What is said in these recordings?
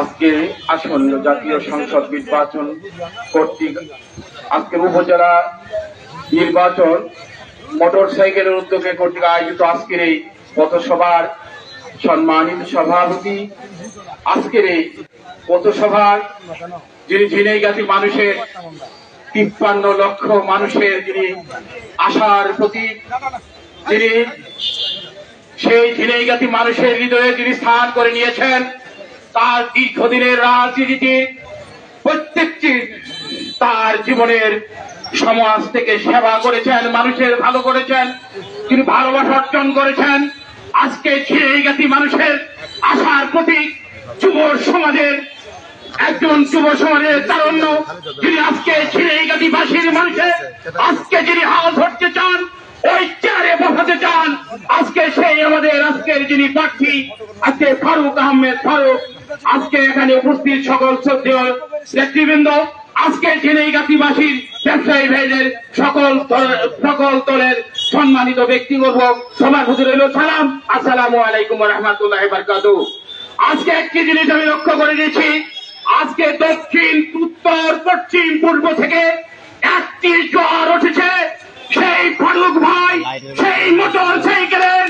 আজকে আসন্ন জাতীয় সংসদ নির্বাচন কর্তৃক আজকের উপজেলা নির্বাচন মোটর সাইকেলের উদ্যোগে কর্তৃক আয়োজিত আজকের এই পথসভার সম্মানিত সভাপতি। আজকের এই পথসভার যিনি ঝিনাইগাতি মানুষের তিপ্পান্ন লক্ষ মানুষের যিনি আশার প্রতীক, যিনি সেই ঝিনাইগাতি মানুষের হৃদয়ে যিনি স্থান করে নিয়েছেন, তার দীর্ঘদিনের রাজনীতিতে প্রত্যেকটি তার জীবনের সমাজ থেকে সেবা করেছেন, মানুষের ভালো করেছেন, তিনি ভালোবাসা অর্জন করেছেন। আজকে ঝিনাইগাতি মানুষের আশার প্রতীক যুব সমাজের, একজন যুব সমাজের তারণ্য। যিনি আজকে ঝিনাইগাতি বাসীর মানুষের আজকে যিনি হাল ধরতে চান, ওই যিনি প্রার্থী আজকে ফারুক আহমেদ ফারুক আজকে এখানে উপস্থিত সকল শ্রদ্ধেয় নেতৃবৃন্দ আজকে ঝিনাইগাতিবাসীর ব্যবসায়ী ভাইদের সকল সকল দলের সম্মানিত ব্যক্তিগত সবার হুজুর রইল সালাম আসসালামু আলাইকুম রহমতুল্লাহ বারকাত আজকে একটি জিনিস আমি লক্ষ্য করে দিয়েছি আজকে দক্ষিণ উত্তর পশ্চিম পূর্ব থেকে একটি জ্বর উঠেছে সেই ফারুক ভাই সেই মোটর সাইকেলের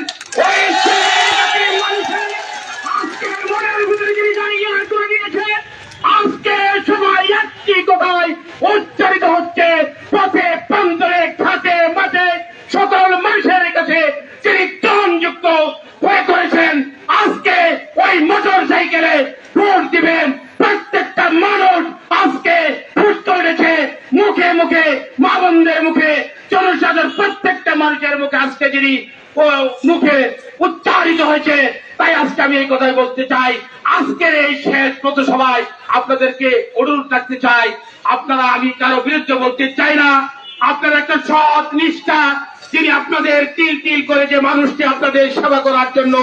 মুখে মুখে মা বোনদের মুখে, জনসাধারণ প্রত্যেকটা মানুষের মুখে আজকে যিনি মুখে উচ্চারিত হয়েছে, তাই আজকে আমি এই কথাই বলতে চাই। আজকের এই শেষ সভায় আপনাদেরকে অনুরোধ রাখতে চাই। আপনারা, আমি কারও বিরুদ্ধে বলতে চাই না। আপনারা একটা সৎ নিষ্ঠা, যিনি আপনাদের তিল তিল করে যে মানুষটি আপনাদের সেবা করার জন্য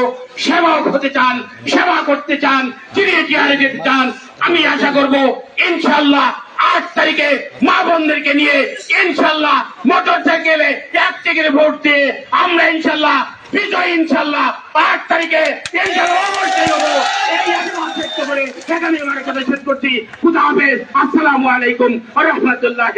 সেবক হতে চান, সেবা করতে চান চিনিয়ে চেয়ারে যেতে চান, আমি আশা করব ইনশাল্লাহ আট তারিখে মা বোনদেরকে নিয়ে ইনশাল্লাহ মোটর সাইকেলে এক টিকিটে ভোট দিয়ে আমরা ইনশাল্লাহ বিজয় ইনশাল্লাহ আট তারিখে ইনশাল্লাহ আমার কথা শেষ করছি। খুদা হাফেজ। আসসালামু আলাইকুম রহমতুল্লাহ।